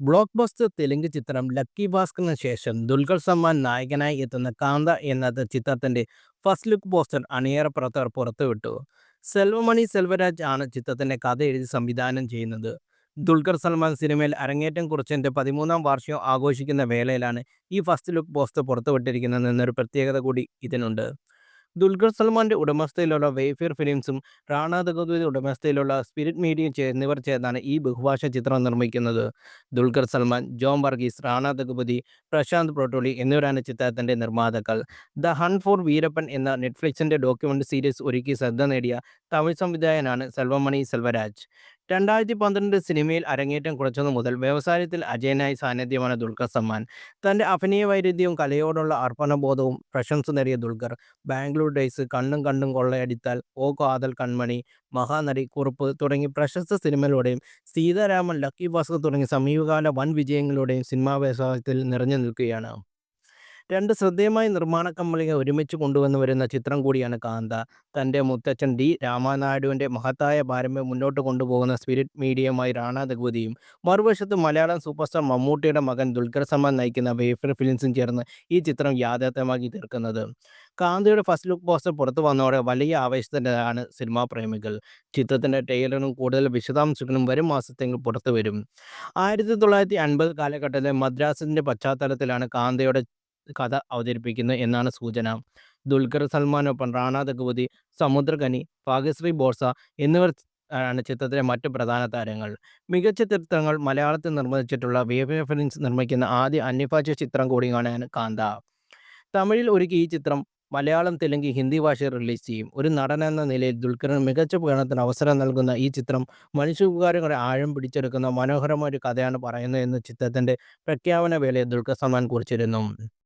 Block buster Telugu ചിത്രം lucky ഭാസ്കറിന് ശേഷം ദുൽഖർ സൽമാൻ നായകനായി എത്തുന്ന കാന്ത എന്ന ചിത്രത്തിന്റെ ഫസ്റ്റ് ലുക്ക് പോസ്റ്റർ അണിയറ പ്രവർത്തകർ പുറത്തുവിട്ടു. സെൽവമണി സെൽവരാജ് ആണ് ചിത്രത്തിന്റെ കഥ എഴുതി സംവിധാനം ചെയ്യുന്നത്. ദുൽഖർ സൽമാൻ സിനിമയിൽ അരങ്ങേറ്റം കുറിച്ചതിന്റെ പതിമൂന്നാം വാർഷികം ആഘോഷിക്കുന്ന വേളയിലാണ് ഈ ഫസ്റ്റ് ലുക്ക് പോസ്റ്റർ പുറത്തുവിട്ടിരിക്കുന്നത് എന്നൊരു പ്രത്യേകത കൂടി ഇതിനുണ്ട്. ദുൽഖർ സൽമാന്റെ ഉടമസ്ഥയിലുള്ള വേഫിയർ ഫിലിംസും റാണ ദഗോദിയുടെ ഉടമസ്ഥയിലുള്ള സ്പിരിറ്റ് മീഡിയയും എന്നിവർ ചേർന്നാണ് ഈ ബഹുഭാഷ ചിത്രം നിർമ്മിക്കുന്നത്. ദുൽഖർ സൽമാൻ ജോൺ വർഗീസ് റാണ ദഗുപതി പ്രശാന്ത് പ്രോട്ടോളി എന്നിവരാണ് ചിത്രത്തിന്റെ നിർമ്മാതാക്കൾ. ദ ഹൺ ഫോർ വീരപ്പൻ എന്ന നെറ്റ്ഫ്ലിക്സിന്റെ ഡോക്യുമെന്റ് സീരീസ് ഒരുക്കി ശ്രദ്ധ നേടിയ തമിഴ് സംവിധായകനാണ് സെൽവമണി സെൽവരാജ്. രണ്ടായിരത്തി പന്ത്രണ്ട് സിനിമയിൽ അരങ്ങേറ്റം കുറിച്ചതു മുതൽ വ്യവസായത്തിൽ അജയനായി സാന്നിധ്യമാണ് ദുൽഖർ സൽമാൻ തന്റെ അഭിനയ വൈരുദ്ധ്യവും കലയോടുള്ള അർപ്പണബോധവും പ്രശംസ നേടിയ ദുൽഖർ ബാംഗ്ലൂർ ഡേയ്സ് കണ്ണും കണ്ണും കൊള്ളയടിത്താൽ ഓ കാതൽ കൺമണി മഹാനടി കുറുപ്പ് തുടങ്ങി പ്രശസ്ത സിനിമയിലൂടെയും സീതാരാമൻ ലക്കി ഭാസ്കർ തുടങ്ങിയ സമീപകാല വൻ വിജയങ്ങളുടെയും സിനിമാ വ്യവസായത്തിൽ നിറഞ്ഞു നിൽക്കുകയാണ്. രണ്ട് ശ്രദ്ധേയമായ നിർമ്മാണ കമ്പനികൾ ഒരുമിച്ച് കൊണ്ടുവന്നു വരുന്ന ചിത്രം കൂടിയാണ് കാന്ത. തന്റെ മുത്തച്ഛൻ ഡി. രാമനായിഡുവിന്റെ മഹത്തായ പാരമ്പര്യം മുന്നോട്ട് കൊണ്ടുപോകുന്ന സ്പിരിറ്റ് മീഡിയയുമായി റാണ ദഗുതിയും മറുവശത്ത് മലയാളം സൂപ്പർ സ്റ്റാർ മമ്മൂട്ടിയുടെ മകൻ ദുൽഖർ സൽമാൻ നയിക്കുന്ന വേഫർ ഫിലിംസും ചേർന്ന് ഈ ചിത്രം യാഥാർത്ഥ്യമാക്കി തീർക്കുന്നത്. കാന്തയുടെ ഫസ്റ്റ് ലുക്ക് പോസ്റ്റർ പുറത്തു വന്നതോടെ വലിയ ആവേശത്തിന്റെതാണ് സിനിമാ പ്രേമികൾ. ചിത്രത്തിന്റെ ടൈലറും കൂടുതൽ വിശദാംശങ്ങളും വരും മാസത്തെങ്കിൽ പുറത്തു വരും. ആയിരത്തി തൊള്ളായിരത്തി അൻപത് കാലഘട്ടത്തിലെ മദ്രാസിന്റെ പശ്ചാത്തലത്തിലാണ് കാന്തയുടെ കഥ അവതരിപ്പിക്കുന്നത് എന്നാണ് സൂചന. ദുൽഖർ സൽമാനൊപ്പം റാണ ദഗവതി സമുദ്രകനി ഭാഗ്യശ്രീ ബോർസ എന്നിവർ ആണ് ചിത്രത്തിലെ മറ്റു പ്രധാന താരങ്ങൾ. മികച്ച ചിത്രങ്ങൾ മലയാളത്തിൽ നിർമ്മിച്ചിട്ടുള്ള വി എഫ് ഫിലിംസ് നിർമ്മിക്കുന്ന ആദ്യ അന്യഭാഷ ചിത്രം കൂടിയാണ് കാന്ത. തമിഴിൽ ഒരുക്കി ഈ ചിത്രം മലയാളം തെലുങ്ക് ഹിന്ദി ഭാഷയിൽ റിലീസ് ചെയ്യും. ഒരു നടൻ എന്ന നിലയിൽ ദുൽഖറിന് മികച്ച പ്രകടനത്തിന് അവസരം നൽകുന്ന ഈ ചിത്രം മനുഷ്യോപകാരങ്ങളെ ആഴം പിടിച്ചെടുക്കുന്ന മനോഹരമായ ഒരു കഥയാണ് പറയുന്നത് എന്ന് ചിത്രത്തിന്റെ പ്രഖ്യാപന വേളയിൽ ദുൽഖർ സൽമാൻ കുറിച്ചിരുന്നു.